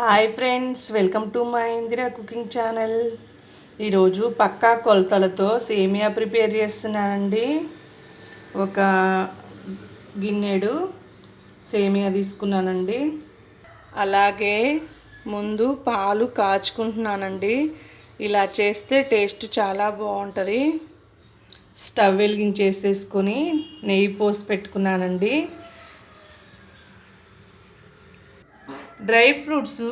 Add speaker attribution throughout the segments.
Speaker 1: Hi friends welcome to my Indira cooking channel. ఈరోజు పక్కా కొలతలతో సేమియా ప్రిపేర్ చేస్తున్నానండి. ఒక గిన్నెడు సేమియా తీసుకున్నానండి. అలాగే ముందు పాలు కాచుకుంటున్నానండి. ఇలా చేస్తే టేస్ట్ చాలా బాగుంటుంది. స్టవ్ వెలిగించేసేసుకొని నెయ్యి పోసి పెట్టుకున్నానండి. డ్రై ఫ్రూట్స్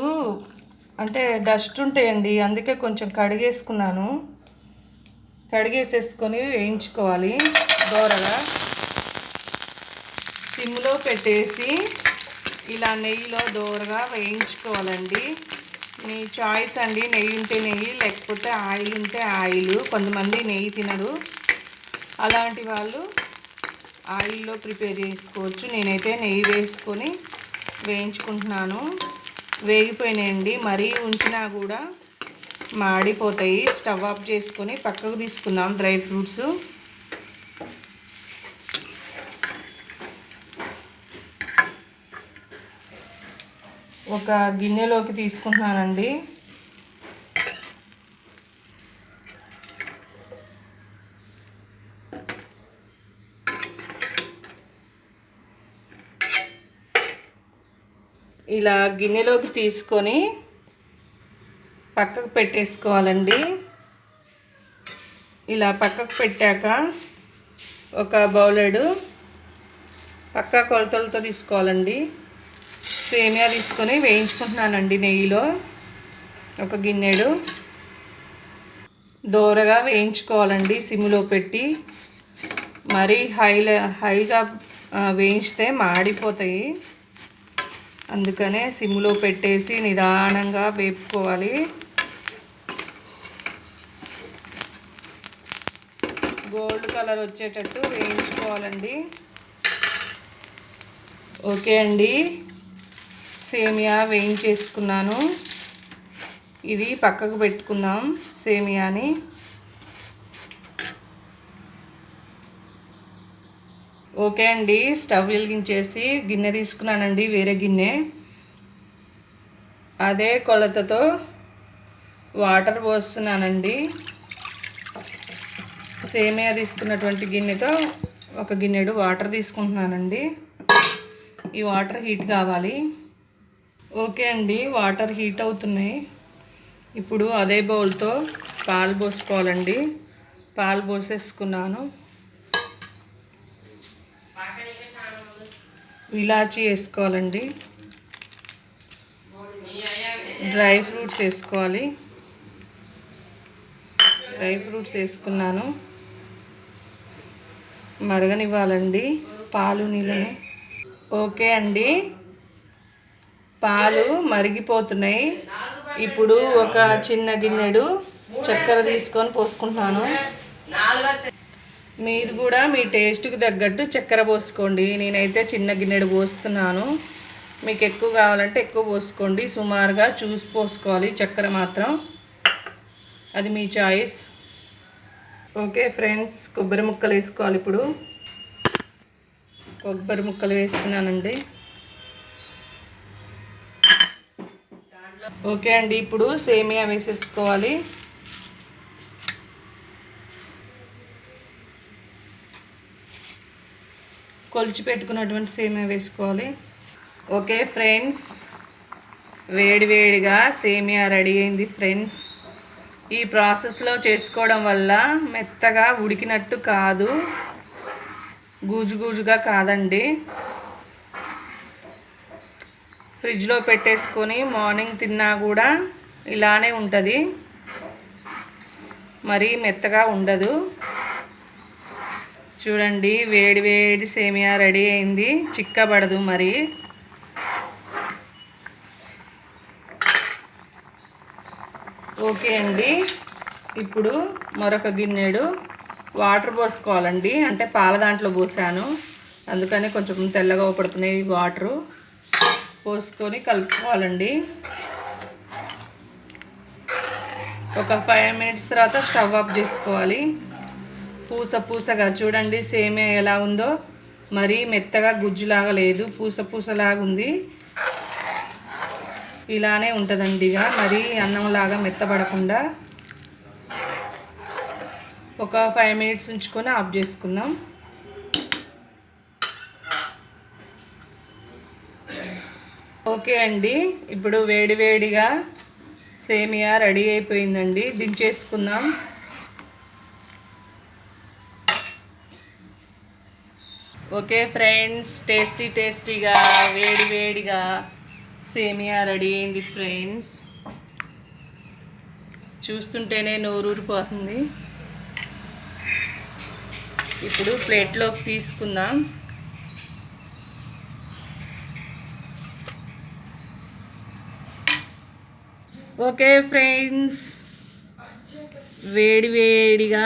Speaker 1: అంటే డస్ట్ ఉంటాయండి అందుకే కొంచెం కడిగేసుకున్నాను. కడిగేసేసుకొని వేయించుకోవాలి దోరగా. సిమ్లో పెట్టేసి ఇలా నెయ్యిలో దోరగా వేయించుకోవాలండి. మీ చాయిస్ అండి నెయ్యి ఉంటే నెయ్యి లేకపోతే ఆయిల్ ఉంటే ఆయిల్. కొంతమంది నెయ్యి తినరు. అలాంటి వాళ్ళు ఆయిల్లో ప్రిపేర్ చేసుకోవచ్చు. నేనైతే నెయ్యి వేసుకొని వేయించుకుంటున్నాను. వేగిపోయినాయండి. మరీ ఉంచినా కూడా మాడిపోతాయి. స్టవ్ ఆఫ్ చేసుకొని పక్కకు తీసుకుందాం డ్రై ఫ్రూట్స్. ఒక గిన్నెలోకి తీసుకుంటున్నానండి. ఇలా గిన్నెలోకి తీసుకొని పక్కకు పెట్టేసుకోవాలండి. ఇలా పక్కకు పెట్టాక ఒక బౌలెడు పక్క కొలతలతో తీసుకోవాలండి. సేమియా తీసుకొని వేయించుకుంటున్నానండి నెయ్యిలో. ఒక గిన్నెడు దోరగా వేయించుకోవాలండి సిమ్లో పెట్టి. మరీ హై హైగా వేయించితే మాడిపోతాయి. అందుకనే సిమ్లో పెట్టేసి నిదానంగా వేపుకోవాలి. గోల్డ్ కలర్ వచ్చేటట్టు వేయించుకోవాలండి. ఓకే అండి. సేమియా వేయించేసుకున్నాను. ఇది పక్కకు పెట్టుకుందాం సేమియాని. ఓకే అండి స్టవ్ వెలిగించేసి గిన్నె తీసుకున్నానండి వేరే గిన్నె. అదే కొలతతో వాటర్ పోస్తున్నానండి. సేమియా తీసుకున్నటువంటి గిన్నెతో ఒక గిన్నెడు వాటర్ తీసుకుంటున్నానండి. ఈ వాటర్ హీట్ కావాలి. ఓకే అండి వాటర్ హీట్ అవుతున్నాయి. ఇప్పుడు అదే బౌల్తో పాలు పోసుకోవాలండి. పాలు పోసేసుకున్నాను. ఇలాచీ వేసుకోవాలండి. డ్రై ఫ్రూట్స్ వేసుకోవాలి. డ్రై ఫ్రూట్స్ వేసుకున్నాను. మరగనివ్వాలండి. పాలు నీళ్ళని. ఓకే అండి. పాలు మరిగిపోతున్నాయి. ఇప్పుడు ఒక చిన్న గిన్నెడు చక్కెర తీసుకొని పోసుకుంటున్నాను. మీరు కూడా మీ టేస్ట్కి తగ్గట్టు చక్కెర పోసుకోండి. నేనైతే చిన్న గిన్నెడు పోస్తున్నాను. మీకు ఎక్కువ కావాలంటే ఎక్కువ పోసుకోండి. సుమారుగా చూసి పోసుకోవాలి చక్కెర మాత్రం. అది మీ చాయిస్ ఓకే ఫ్రెండ్స్ కొబ్బరి ముక్కలు వేసుకోవాలి ఇప్పుడు. కొబ్బరి ముక్కలు వేస్తున్నానండి. ఓకే అండి ఇప్పుడు సేమియా వేసేసుకోవాలి. కొలిచి పెట్టుకున్నటువంటి సేమియా వేసుకోవాలి. ఓకే ఫ్రెండ్స్ వేడివేడిగా సేమియా రెడీ అయింది ఫ్రెండ్స్. ఈ ప్రాసెస్లో చేసుకోవడం వల్ల మెత్తగా ఉడికినట్టు కాదు. గూజు గూజుగా కాదండి. ఫ్రిడ్జ్లో పెట్టేసుకొని మార్నింగ్ తిన్నా కూడా ఇలానే ఉంటుంది. మరీ మెత్తగా ఉండదు. చూడండి వేడి వేడి సేమియా రెడీ అయింది. చిక్కబడదు మరి. ఓకే అండి. ఇప్పుడు మరొక గిన్నెడు వాటర్ పోసుకోవాలండి. అంటే పాల దాంట్లో పోసాను. అందుకని కొంచెం తెల్లగా పడుతున్నాయి వాటరు. పోసుకొని కలుపుకోవాలండి. ఒక ఫైవ్ మినిట్స్ తర్వాత స్టవ్ ఆఫ్ చేసుకోవాలి. పూస పూసగా చూడండి సేమియా ఎలా ఉందో. మరీ మెత్తగా గుజ్జులాగా లేదు పూస పూసలాగా ఉంది. ఇలానే ఉంటుందండి ఇక. మరి అన్నంలాగా మెత్తబడకుండా ఒక ఫైవ్ మినిట్స్ ఉంచుకొని ఆఫ్ చేసుకుందాం. ఓకే అండి. ఇప్పుడు వేడి వేడిగా సేమియా రెడీ అయిపోయిందండి. దించేసుకుందాం. ఓకే ఫ్రెండ్స్ టేస్టీ టేస్టీగా వేడి వేడిగా సేమియా రెడీ అయింది ఫ్రెండ్స్. చూస్తుంటేనే నోరూరిపోతుంది. ఇప్పుడు ప్లేట్లోకి తీసుకుందాం. ఓకే ఫ్రెండ్స్ వేడి వేడిగా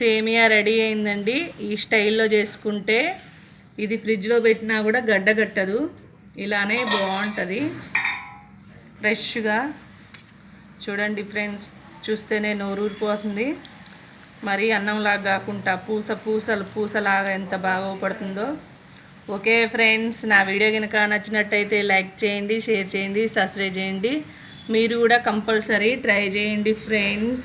Speaker 1: సేమియా రెడీ అయిందండి. ఈ స్టైల్లో చేసుకుంటే ఇది ఫ్రిడ్జ్లో పెట్టినా కూడా గడ్డ కట్టదు. ఇలానే బాగుంటుంది. ఫ్రెష్గా. చూడండి ఫ్రెండ్స్ చూస్తేనే నోరూరిపోతుంది. మరి అన్నంలాగా కాకుండా పూస పూసలు పూసలాగా ఎంత బాగా పడుతుందో ఓకే ఫ్రెండ్స్ నా వీడియో కనుక నచ్చినట్టయితే లైక్ చేయండి షేర్ చేయండి సబ్స్క్రైబ్ చేయండి. మీరు కూడా కంపల్సరీ ట్రై చేయండి friends.